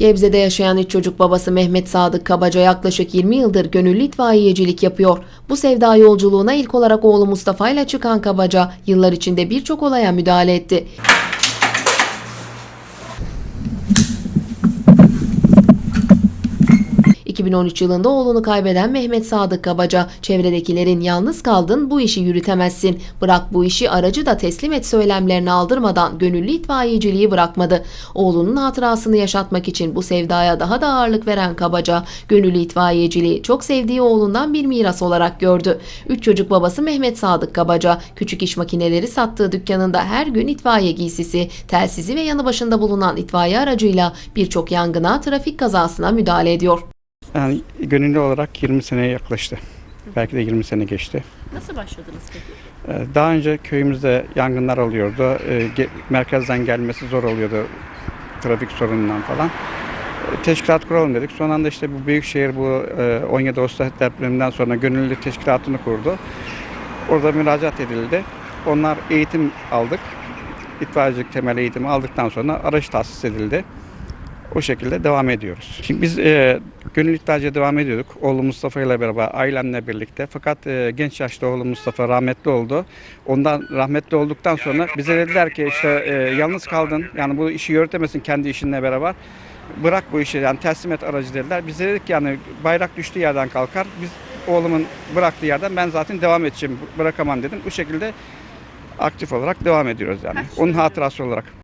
Gebze'de yaşayan üç çocuk babası Mehmet Sadık Kabaca yaklaşık 20 yıldır gönüllü itfaiyecilik yapıyor. Bu sevda yolculuğuna ilk olarak oğlu Mustafa ile çıkan Kabaca yıllar içinde birçok olaya müdahale etti. ...2013 yılında oğlunu kaybeden Mehmet Sadık Kabaca... ...çevredekilerin yalnız kaldın bu işi yürütemezsin... ...bırak bu işi aracı da teslim et söylemlerini aldırmadan... ...gönüllü itfaiyeciliği bırakmadı. Oğlunun hatırasını yaşatmak için bu sevdaya daha da ağırlık veren Kabaca... ...gönüllü itfaiyeciliği çok sevdiği oğlundan bir miras olarak gördü. Üç çocuk babası Mehmet Sadık Kabaca... ...küçük iş makineleri sattığı dükkanında her gün itfaiye giysisi... ...telsizi ve yanı başında bulunan itfaiye aracıyla... ...birçok yangına, trafik kazasına müdahale ediyor. Yani gönüllü olarak 20 seneye yaklaştı. Belki de 20 sene geçti. Nasıl başladınız peki? Ee, Daha önce köyümüzde yangınlar oluyordu. Ee, ge- Merkezden gelmesi zor oluyordu trafik sorunundan falan. Ee, Teşkilat kuralım dedik. Son anda işte bu büyükşehir bu e, 17 Ağustos depreminden sonra gönüllü teşkilatını kurdu. Orada müracaat edildi. Onlar eğitim aldık. İtfaiyecilik temel eğitimi aldıktan sonra araç tahsis edildi. O şekilde devam ediyoruz. Şimdi biz e, gönüllü itfaiyeciye devam ediyorduk. Oğlu Mustafa ile beraber, ailemle birlikte. Fakat e, genç yaşta oğlu Mustafa rahmetli oldu. Ondan rahmetli olduktan sonra bize dediler ki işte e, yalnız kaldın. Yani bu işi yürütemezsin kendi işinle beraber. Bırak bu işi yani teslim et aracı dediler. Biz de dedik ki yani bayrak düştüğü yerden kalkar. Biz oğlumun bıraktığı yerden ben zaten devam edeceğim. Bırakamam dedim. Bu şekilde aktif olarak devam ediyoruz yani. Onun hatırası olarak.